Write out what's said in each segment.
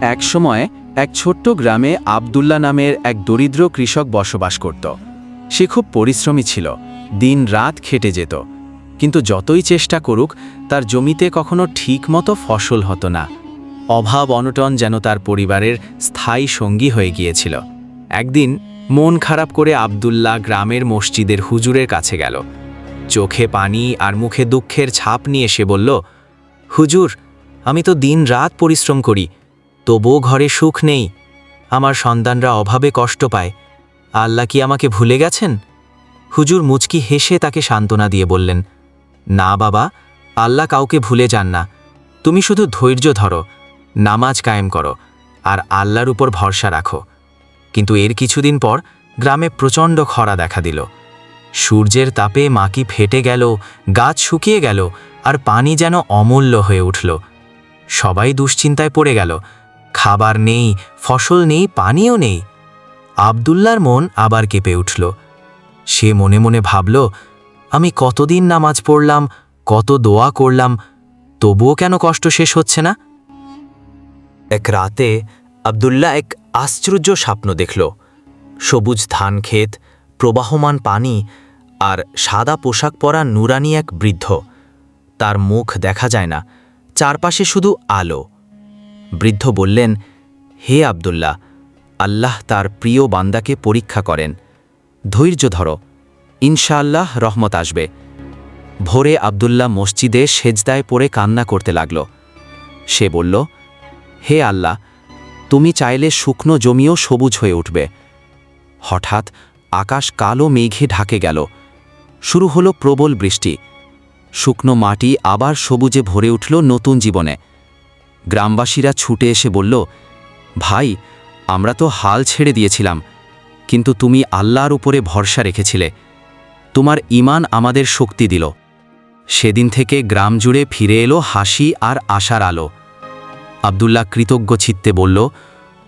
একসময় এক ছোট্ট গ্রামে আবদুল্লা নামের এক দরিদ্র কৃষক বসবাস করত। সে খুব পরিশ্রমী ছিল, দিন রাত খেটে যেত। কিন্তু যতই চেষ্টা করুক, তার জমিতে কখনো ঠিকমতো ফসল হতো না। অভাব অনটন যেন তার পরিবারের স্থায়ী সঙ্গী হয়ে গিয়েছিল। একদিন মন খারাপ করে আবদুল্লাহ গ্রামের মসজিদের হুজুরের কাছে গেল। চোখে পানি আর মুখে দুঃখের ছাপ নিয়ে সে বলল, হুজুর, আমি তো দিন রাত পরিশ্রম করি তবুও ঘরে সুখ নেই। আমার সন্তানরা অভাবে কষ্ট পায়। আল্লাহ কি আমাকে ভুলে গেছেন? হুজুর মুচকি হেসে তাকে সান্ত্বনা দিয়ে বললেন, না বাবা, আল্লাহ কাউকে ভুলে যান না। তুমি শুধু ধৈর্য ধরো, নামাজ কায়েম করো, আর আল্লাহর উপর ভরসা রাখো। কিন্তু এর কিছুদিন পর গ্রামে প্রচণ্ড খরা দেখা দিল। সূর্যের তাপে মাকি ফেটে গেল, গাছ শুকিয়ে গেল, আর পানি যেন অমূল্য হয়ে উঠল। সবাই দুশ্চিন্তায় পড়ে গেল। খাবার নেই, ফসল নেই, পানিও নেই। আবদুল্লার মন আবার কেঁপে উঠল। সে মনে মনে ভাবল, আমি কতদিন নামাজ পড়লাম, কত দোয়া করলাম, তবুও কেন কষ্ট শেষ হচ্ছে না? এক রাতে আবদুল্লাহ এক আশ্চর্য স্বপ্ন দেখল। সবুজ ধান ক্ষেত, প্রবাহমান পানি আর সাদা পোশাক পরা নুরানি এক বৃদ্ধ। তার মুখ দেখা যায় না, চারপাশে শুধু আলো। বৃদ্ধ বললেন, হে আবদুল্লাহ, আল্লাহ তার প্রিয় বান্দাকে পরীক্ষা করেন। ধৈর্য ধরো, ইনশাআল্লাহ রহমত আসবে। ভোরে আবদুল্লাহ মসজিদে সেজদায় পড়ে কান্না করতে লাগল। সে বলল, হে আল্লাহ, তুমি চাইলে শুকনো জমিও সবুজ হয়ে উঠবে। হঠাৎ আকাশ কালো মেঘে ঢাকে গেল। শুরু হলো প্রবল বৃষ্টি। শুকনো মাটি আবার সবুজে ভরে উঠল নতুন জীবনে। গ্রামবাসীরা ছুটে এসে বলল, ভাই, আমরা তো হাল ছেড়ে দিয়েছিলাম, কিন্তু তুমি আল্লাহর উপরে ভরসা রেখেছিলে। তোমার ইমান আমাদের শক্তি দিল। সেদিন থেকে গ্রাম জুড়ে ফিরে এলো হাসি আর আশার আলো। আবদুল্লাহ কৃতজ্ঞ চিত্তে বলল,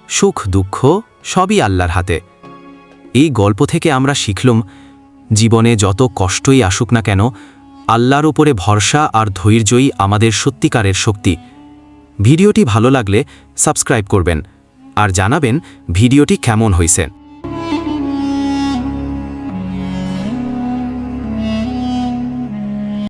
সুখ, দুঃখ সবই আল্লাহর হাতে। এই গল্প থেকে আমরা শিখলুম, জীবনে যত কষ্টই আসুক না কেন, আল্লাহর উপরে ভরসা আর ধৈর্যই আমাদের সত্যিকারের শক্তি। ভিডিওটি ভালো লাগলে সাবস্ক্রাইব করবেন আর জানাবেন ভিডিওটি কেমন হয়েছে।